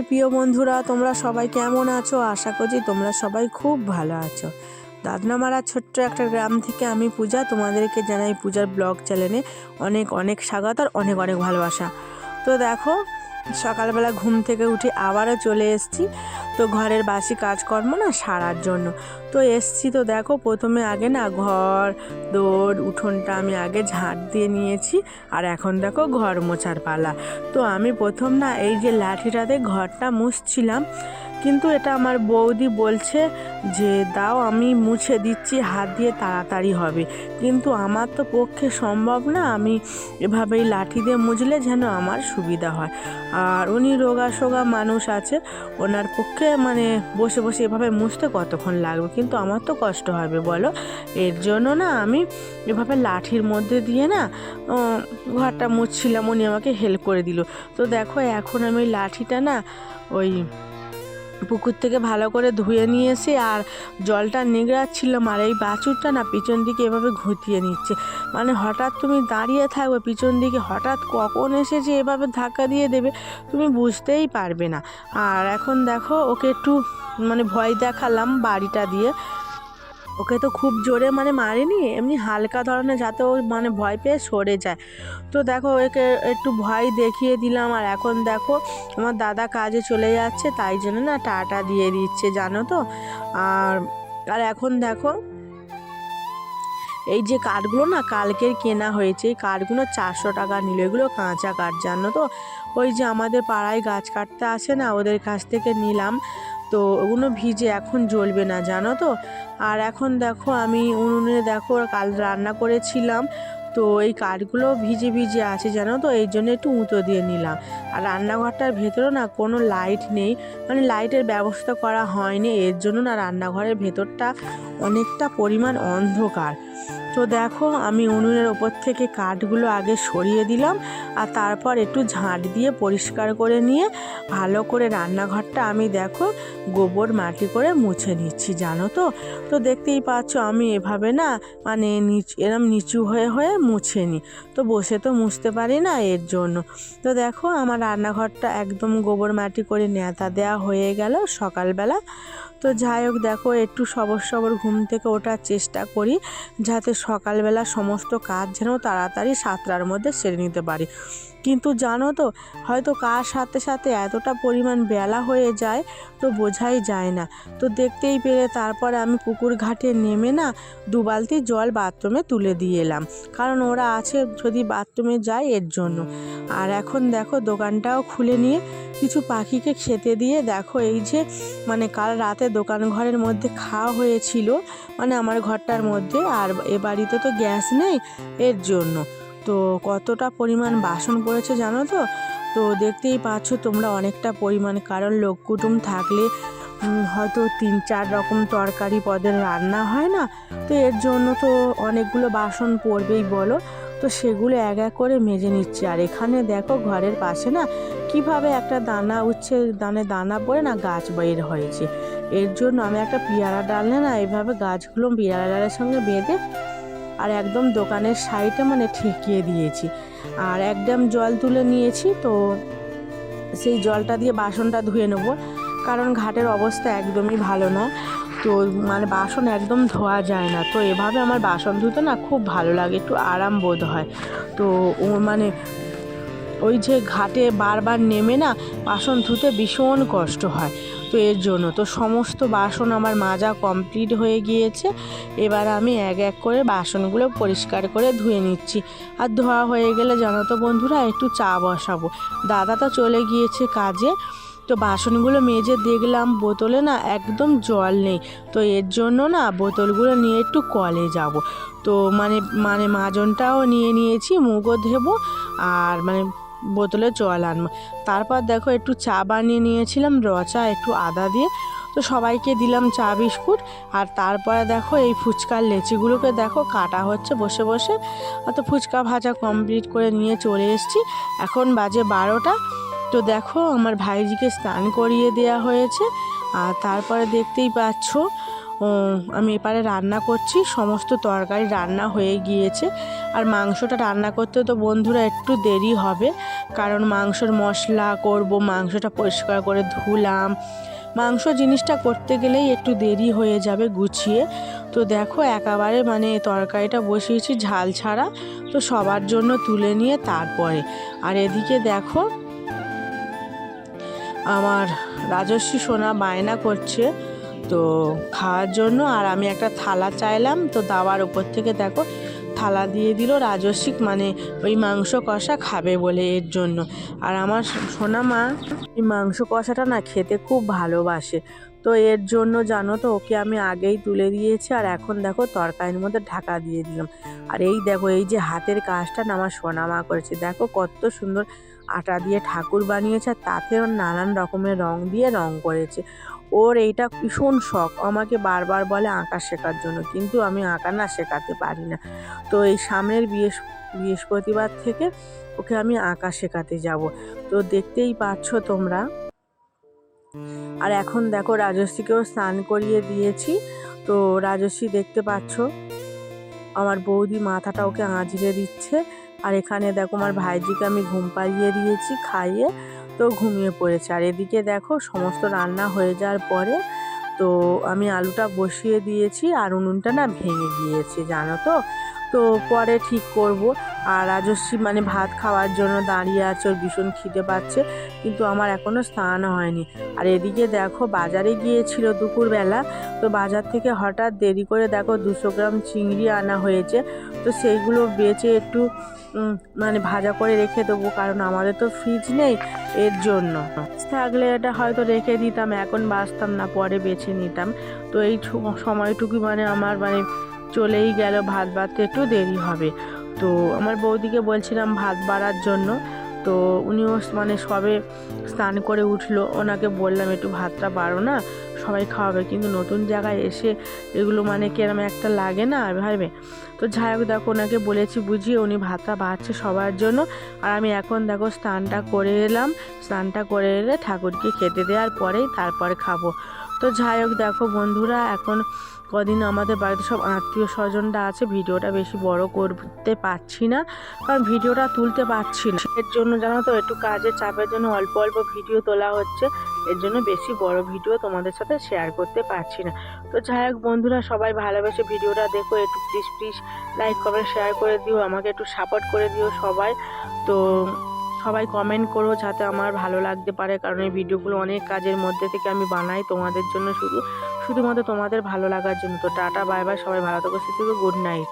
আমার প্রিয় বন্ধুরা, তোমরা সবাই কেমন আছো? আশা করছি তোমরা সবাই খুব ভালো আছো। দাদনামারা ছোট্ট একটা গ্রাম থেকে আমি পূজা, তোমাদেরকে জানাই পূজার ব্লগ চ্যানেলে অনেক অনেক স্বাগত আর অনেক অনেক ভালোবাসা। তো দেখো, সকালবেলা ঘুম থেকে উঠে আবারও চলে এসেছি। তো ঘরের বাসি কাজকর্ম না সারার জন্য। তো এসছি তো দেখো, প্রথমে আগে না ঘর দৌড় উঠোনটা আমি আগে ঝাঁট দিয়ে নিয়েছি, আর এখন দেখো ঘর মোছার পালা। তো আমি প্রথম না এই যে লাঠিটাতে ঘরটা মুছছিলাম কিন্তু এটা আমার বৌদি বলছে যে, দাও, আমি মুছে দিচ্ছি, হাত দিয়ে তাড়াতাড়ি হবে। কিন্তু আমার তো পক্ষে সম্ভব না, আমি এভাবেই লাঠি দিয়ে মুছলে যেন আমার সুবিধা হয়। আর উনি রোগা সোগা মানুষ আছে, ওনার পক্ষে মানে বসে বসে এভাবে মুছতে কতক্ষণ লাগবে? কিন্তু আমার তো কষ্ট হবে, বলো। এর জন্য না, আমি এভাবে লাঠির মধ্যে দিয়ে না ঘরটা মুছছিলাম, উনি আমাকে হেল্প করে দিল। তো দেখো, এখন আমি লাঠিটা না, ওই পুকুর থেকে ভালো করে ধুয়ে নিয়ে এসে আর জলটা নিগড়াচ্ছিলাম আর এই বাছুরটা না পিছন দিকে এভাবে ঘুতিয়ে নিচ্ছে। মানে হঠাৎ তুমি দাঁড়িয়ে থাকবে পিছন দিকে, হঠাৎ কখন এসে যে এভাবে ধাক্কা দিয়ে দেবে তুমি বুঝতেই পারবে না। আর এখন দেখো ওকে একটু মানে ভয় দেখালাম বাড়িটা দিয়ে। ওকে তো খুব জোরে মানে মারেনি, এমনি হালকা ধরনের যাতে ও মানে ভয় পেয়ে সরে যায়। তো দেখো একে একটু ভয় দেখিয়ে দিলাম, আর এখন দেখো আমার দাদা কাজে চলে যাচ্ছে, তাই জন্য না টাটা দিয়ে দিচ্ছে, জানো তো? আর আর এখন দেখো এই যে কাঠগুলো না কালকের কেনা হয়েছে, এই কাঠগুলো চারশো টাকা নিল, এগুলো কাঁচা কাঠ জানো তো? ওই যে আমাদের পাড়ায় গাছ কাটতে আসে না, ওদের কাছ থেকে নিলাম। তো ওগুলো ভিজে এখন জ্বলবে না, জানো তো? আর এখন দেখো আমি উনুনে দেখো কাল রান্না করেছিলাম, তো এই কাঠগুলো ভিজে ভিজে আছে, জানো তো? এই জন্য একটু উঁতো দিয়ে নিলাম। আর রান্নাঘরটার ভেতরে না কোনো লাইট নেই মানে লাইটের ব্যবস্থা করা হয়নি। এর জন্য না রান্নাঘরের ভেতরটা অনেকটা পরিমাণ অন্ধকার। তো দেখো, আমি উনুনের ওপর থেকে কাঠগুলো আগে সরিয়ে দিলাম আর তারপর একটু ঝাঁট দিয়ে পরিষ্কার করে নিয়ে ভালো করে রান্নাঘরটা আমি দেখো গোবর মাটি করে মুছে নিচ্ছি, জানো তো? তো দেখতেই পাচ্ছ আমি এভাবে না মানে নিচু, এরম নিচু হয়ে হয়ে মুছে নিই তো বসে তো মুছতে পারি না এর জন্য। তো দেখো আমার রান্নাঘরটা একদম গোবর মাটি করে নেতা দেওয়া হয়ে গেল সকালবেলা। তো যাই হোক, দেখো একটু সবর সবর ঘুম থেকে ওঠার চেষ্টা করি যাতে সকালবেলা সমস্ত কাজ যেন তাড়াতাড়ি সাতটার মধ্যে সেরে নিতে পারি। কিন্তু জানো তো, হয়তো কার সাথে সাথে এতটা পরিমাণ বেলা হয়ে যায় তো বোঝাই যায় না। তো দেখতেই পেরে তারপর আমি পুকুর ঘাটে নেমে না দু বালতি জল বাথরুমে তুলে দিয়ে এলাম। কারণ ওরা আছে যদি বাথরুমে যায় এর জন্য। আর এখন দেখো দোকানটাও খুলে নিয়ে কিছু পাখিকে খেতে দিয়ে দেখো এই যে মানে কাল রাতে দোকান ঘরের মধ্যে খাওয়া হয়েছিল মানে আমার ঘরটার মধ্যে, আর এ বাড়িতে তো গ্যাস নেই এর জন্য। তো কতটা পরিমাণ বাসন পড়েছে জানো তো? তো দেখতেই পাচ্ছ তোমরা অনেকটা পরিমাণ, কারণ লোক কুটুম থাকলে হয়তো তিন চার রকম তরকারি পদের রান্না হয় না। তো এর জন্য তো অনেকগুলো বাসন পড়বেই বলো। তো সেগুলো এক এক করে মেজে নিচ্ছি। আর এখানে দেখো ঘরের পাশে না কীভাবে একটা দানা উচ্ছে, দানে দানা পড়ে না গাছ বের হয়েছে। এর জন্য আমি একটা পেয়ারা ডালে না এইভাবে গাছগুলো পেয়ারা ডালের সঙ্গে বেঁধে আর একদম দোকানের সাইডে মানে ঠেকিয়ে দিয়েছি। আর একদম জল তুলে নিয়েছি তো সেই জলটা দিয়ে বাসনটা ধুয়ে নেব। কারণ ঘাটের অবস্থা একদমই ভালো না। তো মানে বাসন একদম ধোয়া যায় না। তো এভাবে আমার বাসন ধুতে না খুব ভালো লাগে, একটু আরাম বোধ হয়। তো ও মানে ওই যে ঘাটে বারবার নেমে না বাসন ধুতে ভীষণ কষ্ট হয়, তো এর জন্য। তো সমস্ত বাসন আমার মাজা কমপ্লিট হয়ে গিয়েছে, এবার আমি এক এক করে বাসনগুলো পরিষ্কার করে ধুয়ে নিচ্ছি। আর ধোয়া হয়ে গেলে জানো তো বন্ধুরা, একটু চা বসাবো। দাদা তো চলে গিয়েছে কাজে তো বাসনগুলো মেজে দেখলাম, বোতলে না একদম জল নেই। তো এর জন্য না বোতলগুলো নিয়ে একটু কলে যাব। তো মানে মানে মাজনটাও নিয়ে নিয়েছি, মুগও ধেবো আর মানে বোতলে জল আনব। তারপর দেখো একটু চা বানিয়ে নিয়েছিলাম রচা একটু আদা দিয়ে। তো সবাইকে দিলাম চা, বিস্কুট আর তারপরে দেখো এই ফুচকার লেচিগুলোকে দেখো কাটা হচ্ছে বসে বসে। তো ফুচকা ভাজা কমপ্লিট করে নিয়ে চলে এসেছি। এখন বাজে বারোটা। তো দেখো, আমার ভাইজিকে স্নান করিয়ে দেওয়া হয়েছে, আর তারপরে দেখতেই পাচ্ছ আমি এপারে রান্না করছি, সমস্ত তরকারি রান্না হয়ে গিয়েছে, আর মাংসটা রান্না করতে তো বন্ধুরা একটু দেরি হবে, কারণ মাংসর মশলা করব, মাংসটা পরিষ্কার করে ধুলাম, মাংস জিনিসটা করতে গেলেই একটু দেরি হয়ে যাবে গুছিয়ে, তো দেখো একেবারে মানে তরকারিটা বসিয়েছি ঝাল ছাড়া, তো সবার জন্য তুলে নিয়ে তারপরে, আর এদিকে দেখো আমার রাজস্বী সোনা বায়না করছে, তো খাওয়ার জন্য আর আমি একটা থালা চাইলাম, তো দাবার উপর থেকে দেখো, থালা দিয়ে দিল রাজস্বিক মানে ওই মাংস কষা খাবে বলে এর জন্য। আর আমার সোনা মা এই মাংস কষাটা না খেতে খুব ভালোবাসে। তো এর জন্য জানো তো, ওকে আমি আগেই তুলে দিয়েছি আর এখন দেখো তরকারির মধ্যে ঢাকা দিয়ে দিলাম। আর এই দেখো, এই যে হাতের কাজটা আমার সোনা মা করেছে। দেখো কত সুন্দর আটা দিয়ে ঠাকুর বানিয়েছে আর তাতেও নানান রকমের রং দিয়ে রং করেছে। ওর এইটা ভীষণ শখ আমাকে বারবার বলে আঁকা শেখার জন্য, কিন্তু আমি আঁকা না শেখাতে পারি না। তো এই সামনের বৃহস, বৃহস্পতিবার থেকে ওকে আমি আঁকা শেখাতে যাব। তো দেখতেই পাচ্ছ তোমরা আর এখন দেখো রাজস্বীকেও স্নান করিয়ে দিয়েছি। তো রাজস্বী দেখতে পাচ্ছ, আমার বৌদি মাথাটা ওকে আঁচড়ে দিচ্ছে। আর এখানে দেখো আমার ভাইজিকে আমি ঘুম পাড়িয়ে দিয়েছি খাইয়ে, তো ঘুমিয়ে পড়েছে। আর এদিকে দেখো সমস্ত রান্না হয়ে যাওয়ার পরে, তো আমি আলুটা বসিয়ে দিয়েছি আর উনুনটা না ভেঙে গিয়েছে, জানো তো? তো পরে ঠিক করব। আর রাজস্বী মানে ভাত খাওয়ার জন্য দাঁড়িয়ে আছে, ওর ভীষণ খিদে পাচ্ছে, কিন্তু আমার এখনও স্নান হয়নি। আর এদিকে দেখো, বাজারে গিয়েছিল দুপুরবেলা, তো বাজার থেকে হঠাৎ দেরি করে দেখো দুশো গ্রাম চিংড়ি আনা হয়েছে, তো সেইগুলো বেচে একটু মানে ভাজা করে রেখে দেবো, কারণ আমাদের তো ফ্রিজ নেই, এর জন্য। থাকলে এটা হয়তো রেখে দিতাম, এখন বাঁচতাম না, পরে বেছে নিতাম। তো এই সময়টুকু মানে আমার মানে চলেই গেল, ভাত বাড়তে একটু দেরি হবে। তো আমার বৌদিকে বলছিলাম ভাত বাড়ার জন্য। তো উনিও মানে সবে স্নান করে উঠল। ওনাকে বললাম, একটু ভাতটা বাড়ো না, সবাই খাওয়াবে। কিন্তু নতুন জায়গায় এসে এগুলো মানে কিরম একটা লাগে না ভাবে তো যাই হোক, দেখো, ওনাকে বলেছি বুঝিয়ে উনি ভাতটা বাড়ছে সবার জন্য। আর আমি এখন দেখো স্নানটা করে এলাম। স্নানটা করে এলে ঠাকুরকে খেতে দেওয়ার পরেই তারপরে খাব। তো যাই হোক, দেখো বন্ধুরা, এখন কদিন আমাদের বাড়িতে সব আত্মীয় স্বজনরা আছে, ভিডিওটা বেশি বড় করতে পারছি না, কারণ ভিডিওটা তুলতে পারছি না। এর জন্য জানো তো, একটু কাজের চাপের জন্য অল্প অল্প ভিডিও তোলা হচ্ছে, এর জন্য বেশি বড় ভিডিও তোমাদের সাথে শেয়ার করতে পারছি না। তো যাই হোক বন্ধুরা, সবাই ভালোবেসে ভিডিওটা দেখো, একটু please please like comment share করে দিও, আমাকে একটু সাপোর্ট করে দিও সবাই। তো সবাই কমেন্ট করো যাতে আমার ভালো লাগতে পারে, কারণ এই ভিডিওগুলো অনেক কাজের মধ্যে থেকে আমি বানাই, তোমাদের জন্য শুধু শুধুমাত্র তোমাদের ভালো লাগার জন্য। তো টাটা বাই বাই সবাই ভালো থাকো, সে গুড নাইট